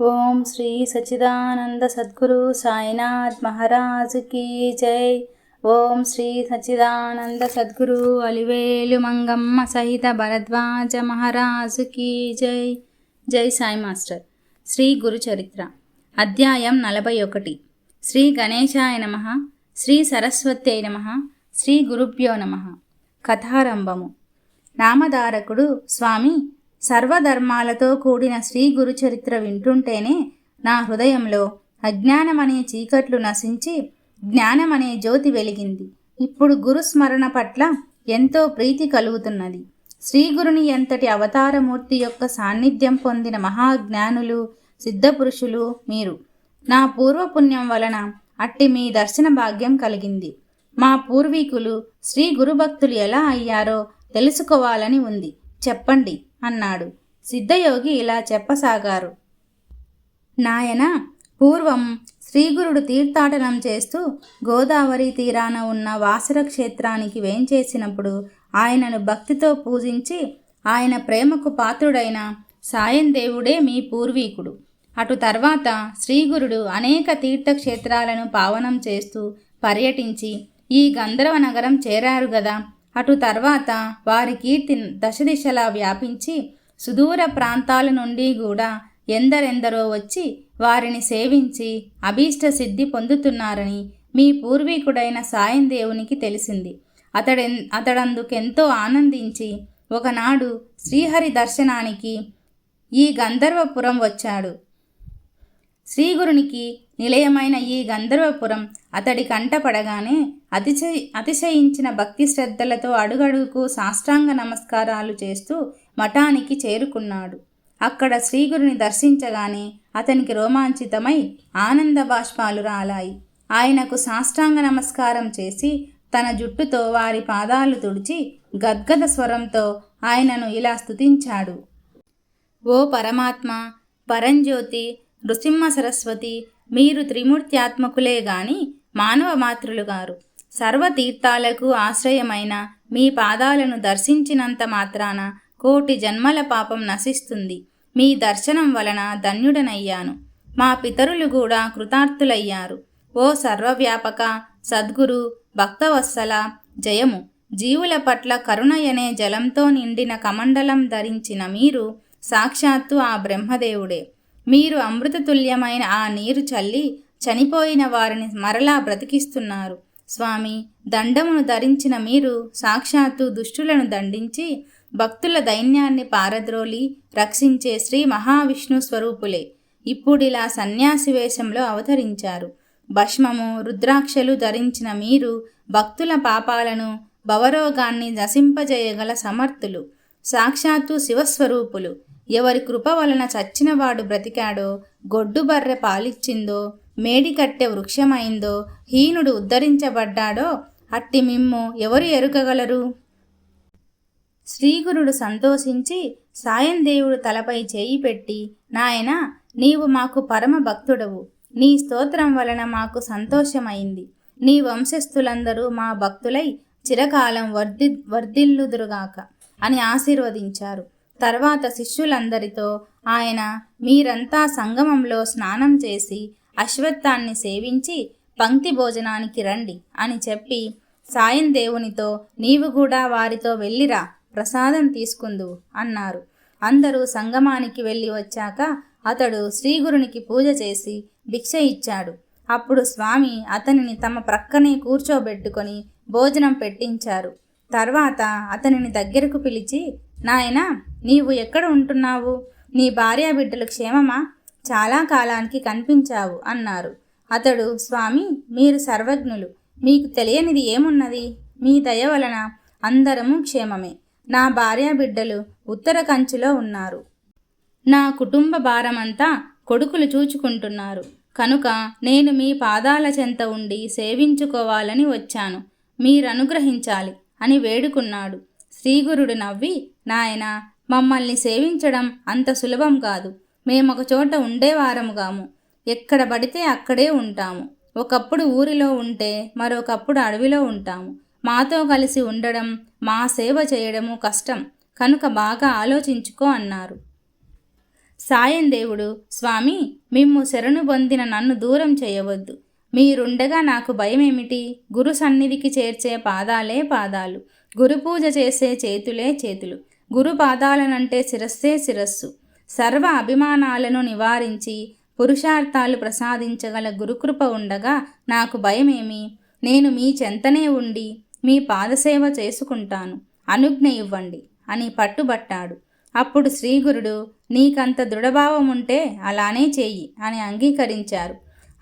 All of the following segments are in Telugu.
ఓం శ్రీ సచిదానంద సద్గురు సాయినాథ్ మహారాజు కీ జై. ఓం శ్రీ సచిదానంద సద్గురు అలివేలు మంగమ్మ సహిత భరద్వాజ మహారాజు కీ జై. జై సాయి మాస్టర్. శ్రీ గురు చరిత్ర. అధ్యాయం నలభై ఒకటి. శ్రీ గణేశాయ నమ. శ్రీ సరస్వత్యై నమ. శ్రీ గురుభ్యో నమ. కథారంభము. నామధారకుడు స్వామి సర్వధర్మాలతో కూడిన శ్రీ గురు చరిత్ర వింటుంటేనే నా హృదయంలో అజ్ఞానమనే చీకట్లు నశించి జ్ఞానమనే జ్యోతి వెలిగింది. ఇప్పుడు గురుస్మరణ పట్ల ఎంతో ప్రీతి కలుగుతున్నది. శ్రీగురుని ఎంతటి అవతారమూర్తి యొక్క సాన్నిధ్యం పొందిన మహాజ్ఞానులు సిద్ధపురుషులు మీరు. నా పూర్వపుణ్యం వలన అట్టి మీ దర్శన భాగ్యం కలిగింది. మా పూర్వీకులు శ్రీ గురుభక్తులు ఎలా అయ్యారో తెలుసుకోవాలని ఉంది. చెప్పండి. అన్నాడు. సిద్ధయోగి ఇలా చెప్పసాగారు. నాయన పూర్వం శ్రీగురుడు తీర్థాటనం చేస్తూ గోదావరి తీరాన ఉన్న వాసర క్షేత్రానికి వేంచేసినప్పుడు ఆయనను భక్తితో పూజించి ఆయన ప్రేమకు పాత్రుడైన సాయం దేవుడే మీ పూర్వీకుడు. అటు తర్వాత శ్రీగురుడు అనేక తీర్థక్షేత్రాలను పావనం చేస్తూ పర్యటించి ఈ గంధర్వ నగరం చేరారు గదా. అటు తర్వాత వారి కీర్తి దశ దిశలా వ్యాపించి సుదూర ప్రాంతాల నుండి కూడా ఎందరెందరో వచ్చి వారిని సేవించి అభీష్ట సిద్ధి పొందుతున్నారని మీ పూర్వీకుడైన సాయం దేవునికి తెలిసింది. అతడె అతడందుకెంతో ఆనందించి ఒకనాడు శ్రీహరి దర్శనానికి ఈ గంధర్వపురం వచ్చాడు. శ్రీగురునికి నిలయమైన ఈ గంధర్వపురం అతడి కంటపడగానే అతిశయ అతిశయించిన భక్తి శ్రద్ధలతో అడుగడుగుకు సాష్టాంగ నమస్కారాలు చేస్తూ మఠానికి చేరుకున్నాడు. అక్కడ శ్రీగురుని దర్శించగానే అతనికి రోమాంచితమై ఆనంద బాష్పాలు రాలాయి. ఆయనకు సాష్టాంగ నమస్కారం చేసి తన జుట్టుతో వారి పాదాలు తుడిచి గద్గద స్వరంతో ఆయనను ఇలా స్తుతించాడు. ఓ పరమాత్మ పరంజ్యోతి నృసింహ సరస్వతి మీరు త్రిమూర్త్యాత్మకులే గాని మానవ మాతృలు గారు. సర్వతీర్థాలకు ఆశ్రయమైన మీ పాదాలను దర్శించినంత మాత్రాన కోటి జన్మల పాపం నశిస్తుంది. మీ దర్శనం వలన ధన్యుడనయ్యాను. మా పితరులు కూడా కృతార్థులయ్యారు. ఓ సర్వవ్యాపక సద్గురు భక్తవత్సల జయము. జీవుల పట్ల కరుణయనే జలంతో నిండిన కమండలం ధరించిన మీరు సాక్షాత్తు ఆ బ్రహ్మదేవుడే. మీరు అమృతతుల్యమైన ఆ నీరు చల్లి చనిపోయిన వారిని మరలా బ్రతికిస్తున్నారు. స్వామి దండమును ధరించిన మీరు సాక్షాత్తు దుష్టులను దండించి భక్తుల దైన్యాన్ని పారద్రోలి రక్షించే శ్రీ మహావిష్ణు స్వరూపులే. ఇప్పుడిలా సన్యాసి వేషంలో అవతరించారు. భస్మము రుద్రాక్షలు ధరించిన మీరు భక్తుల పాపాలను భవరోగాన్ని నశింపజేయగల సమర్థులు సాక్షాత్తు శివస్వరూపులు. ఎవరి కృప వలన చచ్చినవాడు బ్రతికాడో గొడ్డు బర్రె పాలిచ్చిందో మేడికట్టె వృక్షమైందో హీనుడు ఉద్ధరించబడ్డాడో అట్టి మిమ్ము ఎవరు ఎరుకగలరు శ్రీగురుడు సంతోషించి సాయం దేవుడు తలపై చేయి పెట్టి నాయన నీవు మాకు పరమ భక్తుడవు. నీ స్తోత్రం వలన మాకు సంతోషమైంది. నీ వంశస్థులందరూ మా భక్తులై చిరకాలం వర్ధి వర్ధిల్లుదురుగాక అని ఆశీర్వదించారు. తర్వాత శిష్యులందరితో ఆయన మీరంతా సంగమంలో స్నానం చేసి అశ్వత్థాన్ని సేవించి పంక్తి భోజనానికి రండి అని చెప్పి సాయం దేవునితో నీవు కూడా వారితో వెళ్ళిరా ప్రసాదం తీసుకుందు అన్నారు. అందరూ సంగమానికి వెళ్ళి వచ్చాక అతడు శ్రీగురునికి పూజ చేసి భిక్ష ఇచ్చాడు. అప్పుడు స్వామి అతనిని తమ ప్రక్కనే కూర్చోబెట్టుకొని భోజనం పెట్టించారు. తర్వాత అతనిని దగ్గరకు పిలిచి నాయనా నీవు ఎక్కడ ఉంటున్నావు? నీ భార్య బిడ్డలు క్షేమమా? చాలా కాలానికి కనిపించావు అన్నారు. అతడు స్వామి మీరు సర్వజ్ఞులు. మీకు తెలియనిది ఏమున్నది? మీ దయ వలన అందరము క్షేమమే. నా భార్య బిడ్డలు ఉత్తర కంచులో ఉన్నారు. నా కుటుంబ భారమంతా కొడుకులు చూచుకుంటున్నారు. కనుక నేను మీ పాదాల చెంత ఉండి సేవించుకోవాలని వచ్చాను. మీరనుగ్రహించాలి అని వేడుకున్నాడు. శ్రీగురుడు నవ్వి నాయన మమ్మల్ని సేవించడం అంత సులభం కాదు. మేమొక చోట ఉండేవారముగాము. ఎక్కడ పడితే అక్కడే ఉంటాము. ఒకప్పుడు ఊరిలో ఉంటే మరొకప్పుడు అడవిలో ఉంటాము. మాతో కలిసి ఉండడం మా సేవ చేయడము కష్టం. కనుక బాగా ఆలోచించుకో అన్నారు. సాయం దేవుడు స్వామి మిమ్ము శరణు పొందిన నన్ను దూరం చేయవద్దు. మీరుండగా నాకు భయమేమిటి? గురు సన్నిధికి చేర్చే పాదాలే పాదాలు. గురు పూజ చేసే చేతులే చేతులు. గురు పాదాలనంటే శిరస్సే శిరస్సు. సర్వ అభిమానాలను నివారించి పురుషార్థాలు ప్రసాదించగల గురుకృప ఉండగా నాకు భయమేమి? నేను మీ చెంతనే ఉండి మీ పాదసేవ చేసుకుంటాను. అనుజ్ఞ ఇవ్వండి అని పట్టుబట్టాడు. అప్పుడు శ్రీగురుడు నీకంత దృఢభావం ఉంటే అలానే చెయ్యి అని అంగీకరించారు.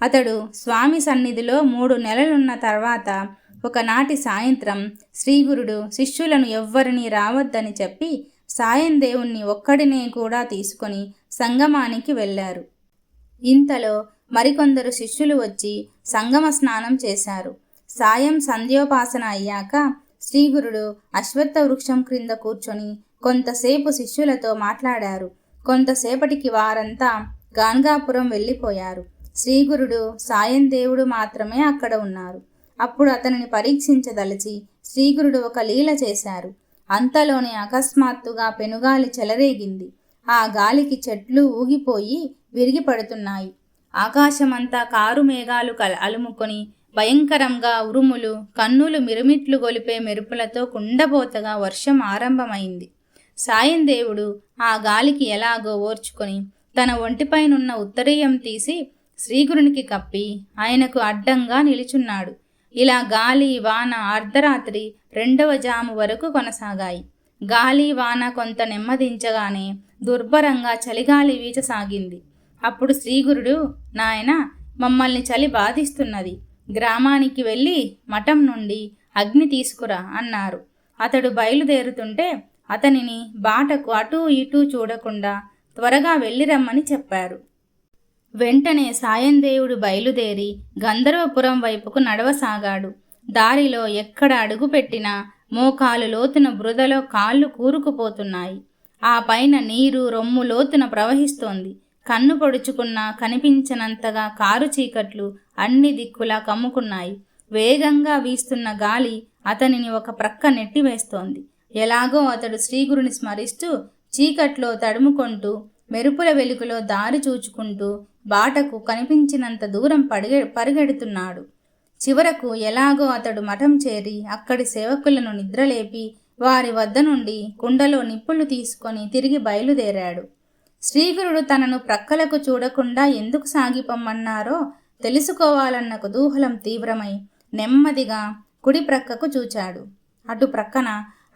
అతడు స్వామి సన్నిధిలో మూడు నెలలున్న తర్వాత ఒకనాటి సాయంత్రం శ్రీగురుడు శిష్యులను ఎవ్వరినీ రావద్దని చెప్పి సాయం దేవుణ్ణి ఒక్కడినే కూడా తీసుకొని సంగమానికి వెళ్ళారు. ఇంతలో మరికొందరు శిష్యులు వచ్చి సంగమ స్నానం చేశారు. సాయం సంధ్యోపాసన అయ్యాక శ్రీగురుడు అశ్వత్థ వృక్షం క్రింద కూర్చొని కొంతసేపు శిష్యులతో మాట్లాడారు. కొంతసేపటికి వారంతా గాన్గాపురం వెళ్ళిపోయారు. శ్రీగురుడు సాయం దేవుడు మాత్రమే అక్కడ ఉన్నారు. అప్పుడు అతనిని పరీక్షించదలచి శ్రీగురుడు ఒక లీల చేశారు. అంతలోనే అకస్మాత్తుగా పెనుగాలి చెలరేగింది. ఆ గాలికి చెట్లు ఊగిపోయి విరిగి పడుతున్నాయి ఆకాశమంతా కారు మేఘాలు కల అలుముకొని భయంకరంగా ఉరుములు కన్నులు మిరుమిట్లు గొలిపే మెరుపులతో కుండబోతగా వర్షం ఆరంభమైంది. సాయం దేవుడు ఆ గాలికి ఎలాగో ఓర్చుకొని తన ఒంటిపైనున్న ఉత్తరీయం తీసి శ్రీగురునికి కప్పి ఆయనకు అడ్డంగా నిలుచున్నాడు. ఇలా గాలి వాన అర్ధరాత్రి రెండవ జాము వరకు కొనసాగాయి. గాలి వాన కొంత నెమ్మదించగానే దుర్భరంగా చలిగాలి వీచసాగింది. అప్పుడు శ్రీగురుడు నాయన మమ్మల్ని చలి బాధిస్తున్నది. గ్రామానికి వెళ్ళి మఠం నుండి అగ్ని తీసుకురా అన్నారు. అతడు బయలుదేరుతుంటే అతనిని బాటకు అటూ ఇటూ చూడకుండా త్వరగా వెళ్ళిరమ్మని చెప్పారు. వెంటనే సాయందేవుడు బయలుదేరి గంధర్వపురం వైపుకు నడవసాగాడు. దారిలో ఎక్కడ అడుగుపెట్టినా మోకాలు లోతున బృదలో కాళ్ళు కూరుకుపోతున్నాయి. ఆ పైన నీరు రొమ్ము లోతున ప్రవహిస్తోంది. కన్ను పొడుచుకున్నా కనిపించనంతగా కారు చీకట్లు అన్ని దిక్కులా కమ్ముకున్నాయి. వేగంగా వీస్తున్న గాలి అతనిని ఒక ప్రక్క నెట్టివేస్తోంది. ఎలాగో అతడు శ్రీగురుని స్మరిస్తూ చీకట్లో తడుముకుంటూ మెరుపుల వెలుగులో దారి చూచుకుంటూ బాటకు కనిపించినంత దూరం పడిగె పరిగెడుతున్నాడు. చివరకు ఎలాగో అతడు మఠం చేరి అక్కడి సేవకులను నిద్రలేపి వారి వద్ద నుండి కుండలో నిప్పులు తీసుకొని తిరిగి బయలుదేరాడు. శ్రీగురుడు తనను ప్రక్కలకు చూడకుండా ఎందుకు సాగిపమ్మన్నారో తెలుసుకోవాలన్న కుతూహలం తీవ్రమై నెమ్మదిగా కుడి ప్రక్కకు చూచాడు. అటు ప్రక్కన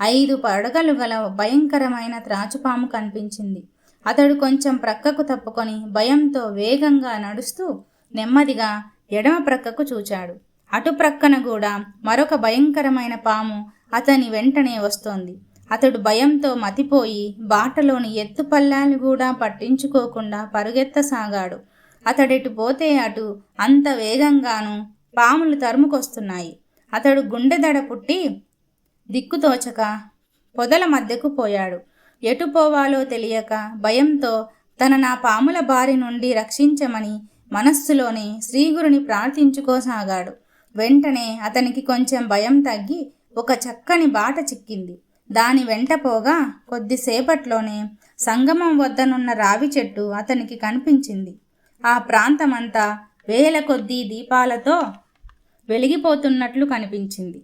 ఐదు పడగలు గల భయంకరమైన త్రాచుపాము కనిపించింది. అతడు కొంచెం ప్రక్కకు తప్పుకొని భయంతో వేగంగా నడుస్తూ నెమ్మదిగా ఎడమ ప్రక్కకు చూచాడు. అటు ప్రక్కన కూడా మరొక భయంకరమైన పాము అతని వెంటనే వస్తోంది. అతడు భయంతో మతిపోయి బాటలోని ఎత్తుపల్లాలు కూడా పట్టించుకోకుండా పరుగెత్తసాగాడు. అతడెటు పోతే అటు అంత వేగంగాను పాములు తరుముకొస్తున్నాయి. అతడు గుండెదడ పుట్టి దిక్కుతోచక పొదల మధ్యకు పోయాడు. ఎటు పోవాలో తెలియక భయంతో తన నా పాముల బారి నుండి రక్షించమని మనస్సులోనే శ్రీగురుని ప్రార్థించుకోసాగాడు. వెంటనే అతనికి కొంచెం భయం తగ్గి ఒక చక్కని బాట చిక్కింది. దాని వెంట పోగా కొద్దిసేపట్లోనే సంగమం వద్దనున్న రావి చెట్టు అతనికి కనిపించింది. ఆ ప్రాంతమంతా వేల కొద్దీ దీపాలతో వెలిగిపోతున్నట్లు కనిపించింది.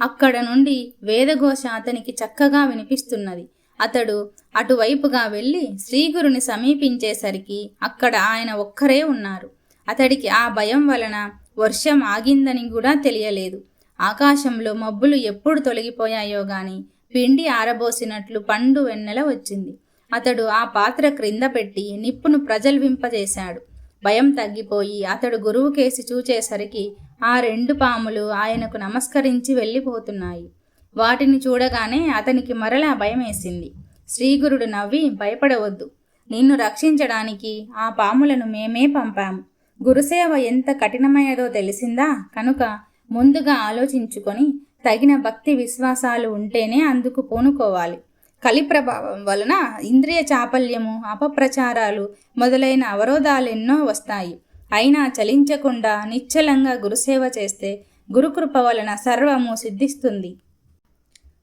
అక్కడ నుండి వేదఘోష అతనికి చక్కగా వినిపిస్తున్నది. అతడు అటువైపుగా వెళ్ళి శ్రీగురుని సమీపించేసరికి అక్కడ ఆయన ఒక్కరే ఉన్నారు. అతడికి ఆ భయం వలన వర్షం ఆగిందని కూడా తెలియలేదు. ఆకాశంలో మబ్బులు ఎప్పుడు తొలగిపోయాయో గాని పిండి ఆరబోసినట్లు పండు వెన్నెల వచ్చింది. అతడు ఆ పాత్ర క్రింద పెట్టి నిప్పును ప్రజల్వింపజేశాడు. భయం తగ్గిపోయి అతడు గురువు కేసి చూచేసరికి ఆ రెండు పాములు ఆయనకు నమస్కరించి వెళ్ళిపోతున్నాయి. వాటిని చూడగానే అతనికి మరలా భయమేసింది. శ్రీగురుడు నవ్వి భయపడవద్దు. నిన్ను రక్షించడానికి ఆ పాములను మేమే పంపాము. గురుసేవ ఎంత కఠినమైనదో తెలిసిందా? కనుక ముందుగా ఆలోచించుకొని తగిన భక్తి విశ్వాసాలు ఉంటేనే అందుకు పూనుకోవాలి. కలి ప్రభావం వలన ఇంద్రియ చాపల్యము అపప్రచారాలు మొదలైన అవరోధాలెన్నో వస్తాయి. అయినా చలించకుండా నిశ్చలంగా గురుసేవ చేస్తే గురుకృప వలన సర్వము సిద్ధిస్తుంది.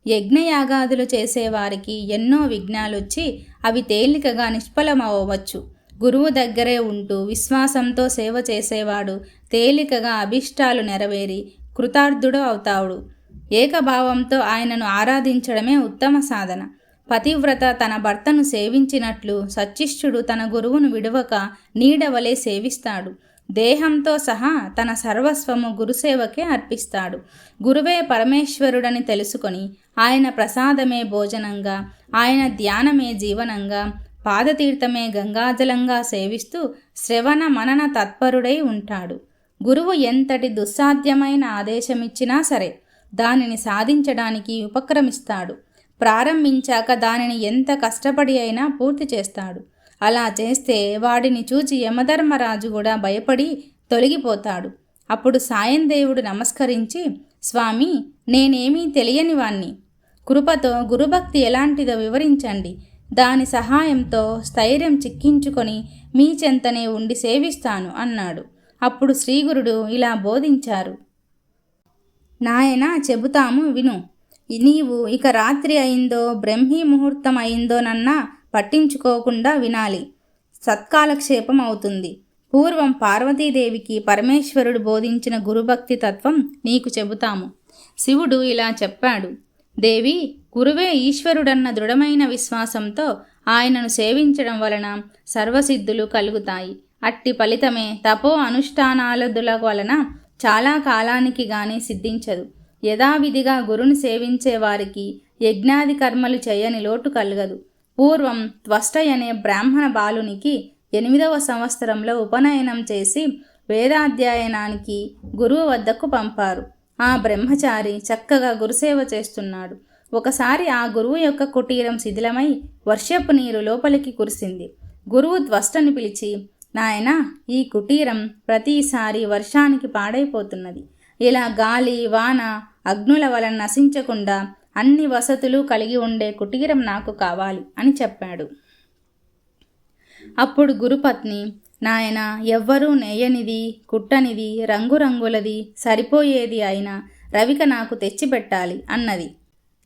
యజ్ఞయాగాదులు చేసేవారికి ఎన్నో విఘ్నాలొచ్చి అవి తేలికగా నిష్ఫలమవ్వచ్చు. గురువు దగ్గరే ఉంటూ విశ్వాసంతో సేవ చేసేవాడు తేలికగా అభిష్టాలు నెరవేరి కృతార్థుడు అవుతాడు ఏకభావంతో ఆయనను ఆరాధించడమే ఉత్తమ సాధన. పతివ్రత తన భర్తను సేవించినట్లు సచ్చిష్ఠుడు తన గురువును విడవక నీడవలే సేవిస్తాడు. దేహంతో సహా తన సర్వస్వము గురుసేవకే అర్పిస్తాడు. గురువే పరమేశ్వరుడని తెలుసుకొని ఆయన ప్రసాదమే భోజనంగా ఆయన ధ్యానమే జీవనంగా పాదతీర్థమే గంగాజలంగా సేవిస్తూ శ్రవణ మనన తత్పరుడై ఉంటాడు. గురువు ఎంతటి దుస్సాధ్యమైన ఆదేశమిచ్చినా సరే దానిని సాధించడానికి ఉపక్రమిస్తాడు. ప్రారంభించాక దానిని ఎంత కష్టపడి అయినా పూర్తి చేస్తాడు. అలా చేస్తే వాడిని చూచి యమధర్మరాజు కూడా భయపడి తొలగిపోతాడు. అప్పుడు సాయం దేవుడు నమస్కరించి స్వామి నేనేమీ తెలియని వాణ్ణి. కృపతో గురుభక్తి ఎలాంటిదో వివరించండి. దాని సహాయంతో స్థైర్యం చిక్కించుకొని మీ చెంతనే ఉండి సేవిస్తాను అన్నాడు. అప్పుడు శ్రీగురుడు ఇలా బోధించారు. నాయన చెబుతాము విను. నీవు ఇక రాత్రి అయిందో బ్రహ్మీ ముహూర్తం అయిందోనన్నా పట్టించుకోకుండా వినాలి. సత్కాలక్షేపం అవుతుంది. పూర్వం పార్వతీదేవికి పరమేశ్వరుడు బోధించిన గురుభక్తి తత్వం నీకు చెబుతాము. శివుడు ఇలా చెప్పాడు. దేవి గురువే ఈశ్వరుడన్న దృఢమైన విశ్వాసంతో ఆయనను సేవించడం వలన సర్వసిద్ధులు కలుగుతాయి. అట్టి ఫలితమే తపో అనుష్ఠానాలదుల వలన చాలా కాలానికి గాని సిద్ధించదు. యథావిధిగా గురుని సేవించే వారికి యజ్ఞాది కర్మలు చేయని లోటు కలగదు. పూర్వం త్వష్టయనే బ్రాహ్మణ బాలునికి ఎనిమిదవ సంవత్సరంలో ఉపనయనం చేసి వేదాధ్యయనానికి గురువు వద్దకు పంపారు. ఆ బ్రహ్మచారి చక్కగా గురుసేవ చేస్తున్నాడు. ఒకసారి ఆ గురువు యొక్క కుటీరం శిథిలమై వర్షపు నీరు లోపలికి కురిసింది. గురువు త్వష్టని పిలిచి నాయన ఈ కుటీరం ప్రతిసారి వర్షానికి పాడైపోతున్నది. ఇలా గాలి వాన అగ్నుల వలన నశించకుండా అన్ని వసతులు కలిగి ఉండే కుటీరం నాకు కావాలి అని చెప్పాడు. అప్పుడు గురుపత్ని నాయన ఎవ్వరూ నేయనిది కుట్టనిది రంగురంగులది సరిపోయేది అయినా రవిక నాకు తెచ్చిపెట్టాలి అన్నది.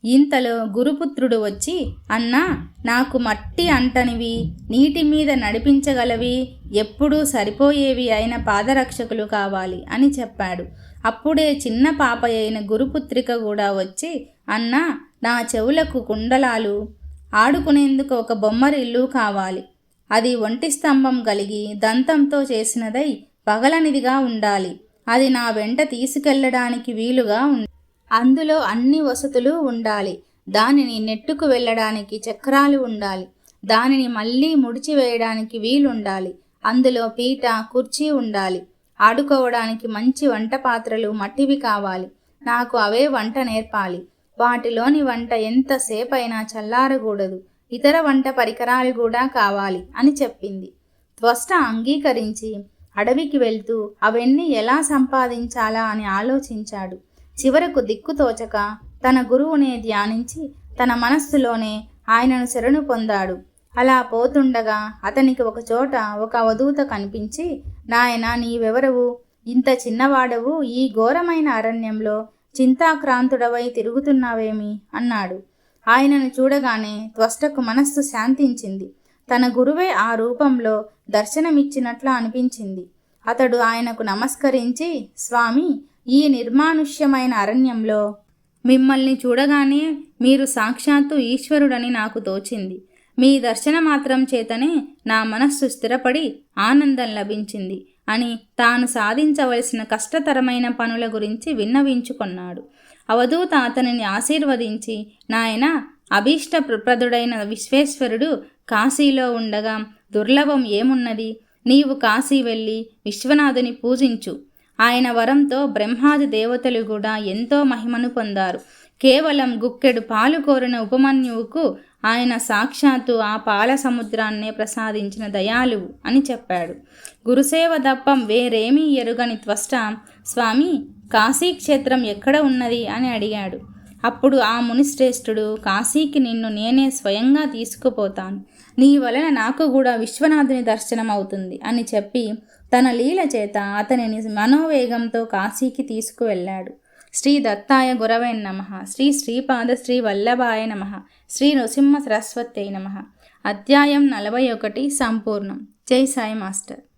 ఇంతలో గురుపుత్రుడు వచ్చి అన్నా నాకు మట్టి అంటనివి నీటి మీద నడిపించగలవి ఎప్పుడూ సరిపోయేవి అయిన పాదరక్షకులు కావాలి అని చెప్పాడు. అప్పుడే చిన్న పాప అయిన గురుపుత్రిక కూడా వచ్చి అన్న నా చెవులకు కుండలాలు. ఆడుకునేందుకు ఒక బొమ్మరిల్లు కావాలి. అది ఒంటి స్తంభం కలిగి దంతంతో చేసినదై పగలనిదిగా ఉండాలి. అది నా వెంట తీసుకెళ్ళడానికి వీలుగా ఉంది. అందులో అన్ని వసతులు ఉండాలి. దానిని నెట్టుకు వెళ్ళడానికి చక్రాలు ఉండాలి. దానిని మళ్ళీ ముడిచివేయడానికి వీలుండాలి. అందులో పీట కుర్చీ ఉండాలి. ఆడుకోవడానికి మంచి వంట పాత్రలు మట్టివి కావాలి. నాకు అవే వంట నేర్పాలి. వాటిలోని వంట ఎంతసేపైనా చల్లారకూడదు. ఇతర వంట పరికరాలు కూడా కావాలి అని చెప్పింది. త్వష్ట అంగీకరించి అడవికి వెళ్తూ అవన్నీ ఎలా సంపాదించాలా అని ఆలోచించాడు. చివరకు దిక్కుతోచక తన గురువునే ధ్యానించి తన మనస్సులోనే ఆయనను శరణు పొందాడు. అలా పోతుండగా అతనికి ఒకచోట ఒక అవధూత కనిపించి నాయన నీవెవరవు? ఇంత చిన్నవాడవు ఈ ఘోరమైన అరణ్యంలో. చింతాక్రాంతుడవై తిరుగుతున్నావేమి? అన్నాడు. ఆయనను చూడగానే త్వష్టకు మనస్సు శాంతించింది. తన గురువే ఆ రూపంలో దర్శనమిచ్చినట్లు అనిపించింది. అతడు ఆయనకు నమస్కరించి స్వామి ఈ నిర్మానుష్యమైన అరణ్యంలో మిమ్మల్ని చూడగానే మీరు సాక్షాత్తు ఈశ్వరుడని నాకు తోచింది. మీ దర్శన మాత్రం చేతనే నా మనస్సు స్థిరపడి ఆనందం లభించింది అని తాను సాధించవలసిన కష్టతరమైన పనుల గురించి విన్నవించుకున్నాడు. అవధూత అతనిని ఆశీర్వదించి నాయన అభీష్టప్రదుడైన విశ్వేశ్వరుడు కాశీలో ఉండగా దుర్లభం ఏమున్నది? నీవు కాశీ వెళ్ళి విశ్వనాథుని పూజించు. ఆయన వరంతో బ్రహ్మాది దేవతలు కూడా ఎంతో మహిమను పొందారు. కేవలం గుక్కెడు పాలు కోరిన ఉపమన్యువుకు ఆయన సాక్షాత్తు ఆ పాల సముద్రాన్నే ప్రసాదించిన దయాలు అని చెప్పాడు. గురుసేవ దప్పం వేరేమీ ఎరుగని త్వష్ట. స్వామి కాశీక్షేత్రం ఎక్కడ ఉన్నది అని అడిగాడు. అప్పుడు ఆ మునిశ్రేష్ఠుడు కాశీకి నిన్ను నేనే స్వయంగా తీసుకుపోతాను. నీ వలన నాకు కూడా విశ్వనాథుని దర్శనం అవుతుంది అని చెప్పి తన లీల చేత అతనిని మనోవేగంతో కాశీకి తీసుకువెళ్ళాడు. శ్రీ దత్తాయ గురవే నమ. శ్రీ శ్రీపాద శ్రీ వల్లభాయ నమ. శ్రీ నృసింహ సరస్వతై నమ. అధ్యాయం నలభై ఒకటి సంపూర్ణం. జై సాయి మాస్టర్.